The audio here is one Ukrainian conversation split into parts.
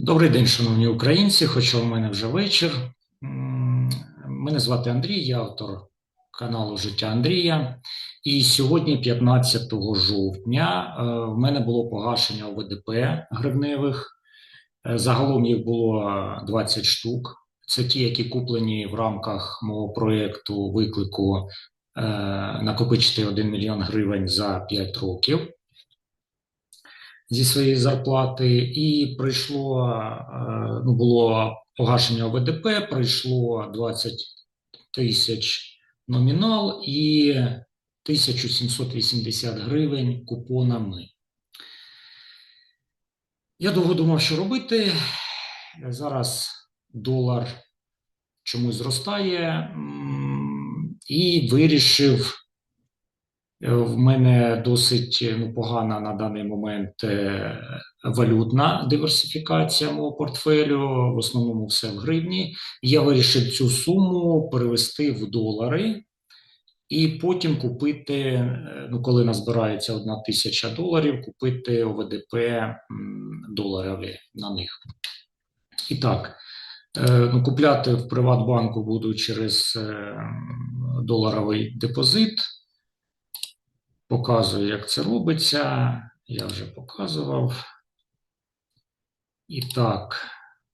Добрий день, шановні українці, хоча у мене вже вечір. Мене звати Андрій, я автор каналу Життя Андрія. І сьогодні, 15 жовтня, е, в мене було погашення ОВДП гривневих. Е, Загалом їх було 20 штук. Це ті, які куплені в рамках мого проєкту виклику е, накопичити 1 мільйон гривень за 5 років зі своєї зарплати, і прийшло, е, ну, було погашення ОВДП, прийшло 20 тисяч номінал і 1780 гривень купонами. Я довго думав, що робити. Зараз долар чомусь зростає, і вирішив В мене досить е, ну, погана на даний момент е, валютна диверсифікація мого портфелю. В основному все в гривні. Я вирішив цю суму перевести в долари і потім купити, е, ну, коли назбирається одна тисяча доларів, купити ОВДП доларові на них. І так, е, ну, купляти в Приватбанку буду через е, доларовий депозит. Показую, як це робиться. Я вже показував. І так,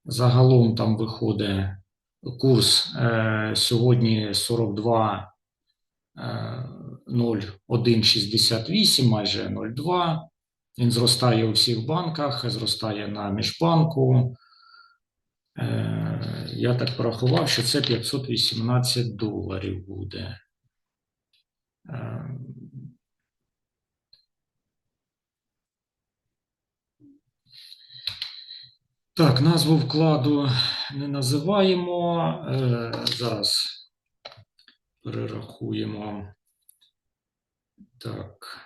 загалом там виходить курс е, сьогодні 42 е, 0,168, майже 0,2. Він зростає у всіх банках, зростає на міжбанку. Е, я так порахував, що це 518 доларів буде. Е, Так, назву вкладу не називаємо. Е, зараз перерахуємо. Так.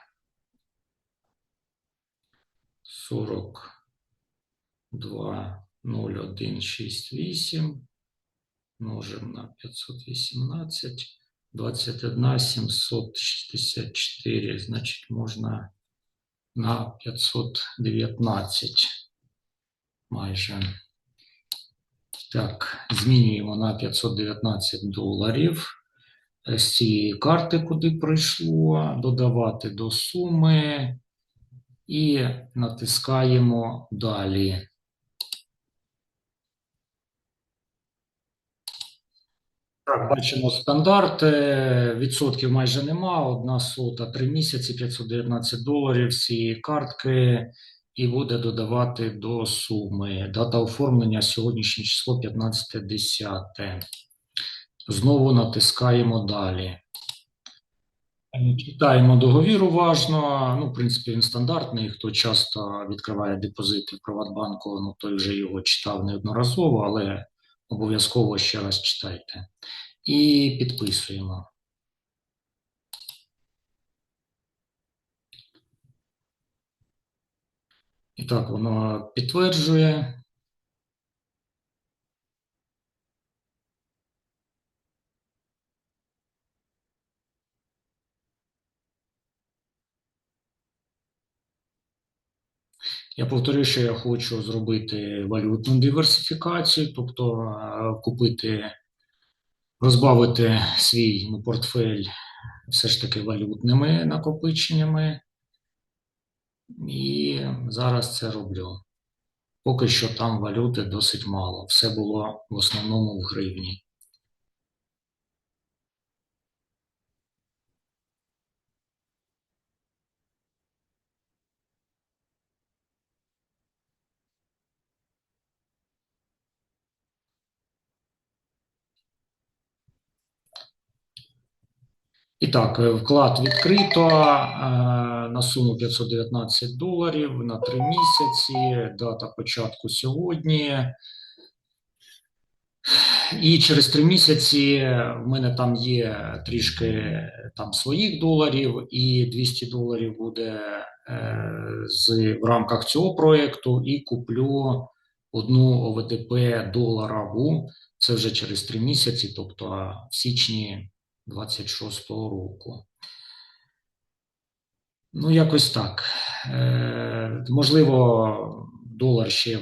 42 0168 множимо на 518 21 764, значить можна на 519 майже. Так, змінюємо на 519 доларів. З цієї карти, куди прийшло, додавати до суми і натискаємо далі. Так, бачимо стандарт. е, Відсотків майже нема. Одна сота, три місяці, 519 доларів з цієї картки і буде додавати до суми. Дата оформлення сьогоднішнє число 15.10. Знову натискаємо далі. Читаємо договір уважно. Ну, в принципі, він стандартний. Хто часто відкриває депозити в Приватбанку, ну той вже його читав неодноразово, але обов'язково ще раз читайте. І підписуємо. І так, воно підтверджує. Я повторюю, що я хочу зробити валютну диверсифікацію, тобто е, купити, розбавити свій ну, портфель все ж таки валютними накопиченнями. І зараз це роблю. Поки що там валюти досить мало. Все було в основному в гривні. І так, е, вклад відкрито е, на суму 519 доларів на 3 місяці. Дата початку сьогодні. І через три місяці в мене там є трішки там своїх доларів, і 200 доларів буде е, з, в рамках цього проєкту, і куплю одну ОВДП доларову. Це вже через три місяці, тобто в січні 26-го року. Ну, якось так. Е, можливо, долар ще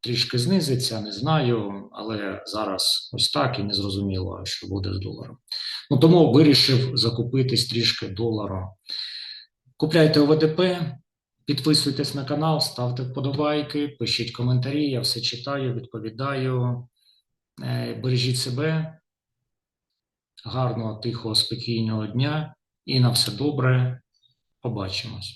трішки знизиться, не знаю, але зараз ось так і не зрозуміло, що буде з доларом. Ну, тому вирішив закупитись трішки доларом. Купляйте ОВДП, підписуйтесь на канал, ставте вподобайки, пишіть коментарі, я все читаю, відповідаю. Е, Бережіть себе, гарного, тихого, спокійного дня і на все добре. Побачимось.